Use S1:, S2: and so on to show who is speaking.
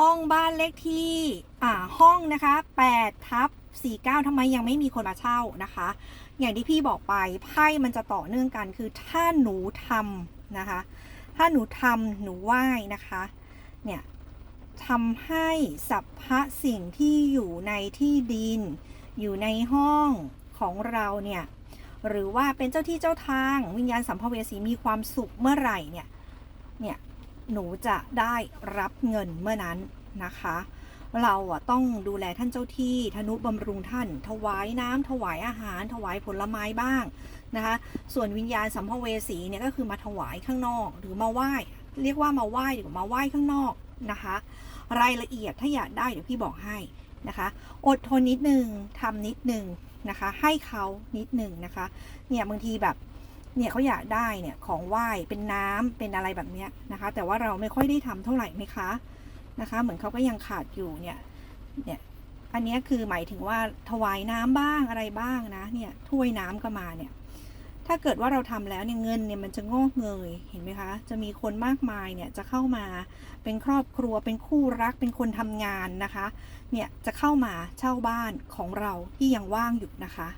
S1: ห้องบ้านเลขที่อ่าห้องนะคะ8ทับ49ทำไมยังไม่มีคนมาเช่านะคะ อย่างที่พี่บอกไปไพ่มันจะต่อเนื่องกันคือถ้าหนูทำนะคะ ถ้าหนูทำหนูไหว้นะคะ เนี่ยทำให้สรรพสิ่งที่อยู่ในที่ดิน อยู่ในห้องของเราเนี่ยหรือว่าเป็นเจ้าที่เจ้าทางวิญญาณสัมภเวสีมีความสุขเมื่อไหร่เนี่ยเนี่ย หนูจะได้รับเงินเมื่อนั้นนะคะ เราอะต้องดูแลท่านเจ้าที่ธนุบำรุงท่าน ถวายน้ำถวายอาหาร ถวายผลไม้บ้างนะคะ ส่วนวิญญาณสัมภเวสีเนี่ยก็คือมาถวายข้างนอก หรือมาไหว้ เรียกว่ามาไหว้หรือมาไหว้ข้างนอกนะคะ รายละเอียดถ้าอยากได้เดี๋ยวพี่บอกให้นะคะ อดทนนิดนึงทำนิดนึงนะคะ ให้เขานิดนึงนะคะ เนี่ยบางทีแบบ เนี่ยเขาอยากได้เนี่ยของไหว้เป็นน้ำเป็นอะไรแบบเนี้ยนะคะ แต่ว่าเราไม่ค่อยได้ทำเท่าไหร่ไหมคะนะคะ เหมือนเขาก็ยังขาดอยู่เนี่ยเนี่ยอันนี้คือหมายถึงว่าถวายน้ำบ้างอะไรบ้างนะเนี่ยถ้วยน้ำก็มาเนี่ยถ้าเกิดว่าเราทำแล้วเนี่ยเงินเนี่ยมันจะงอกเงยเห็นไหมคะ จะมีคนมากมายเนี่ยจะเข้ามาเป็นครอบครัวเป็นคู่รักเป็นคนทำงานนะคะเนี่ยจะเข้ามาเช่าบ้านของเราที่ยังว่างอยู่นะคะ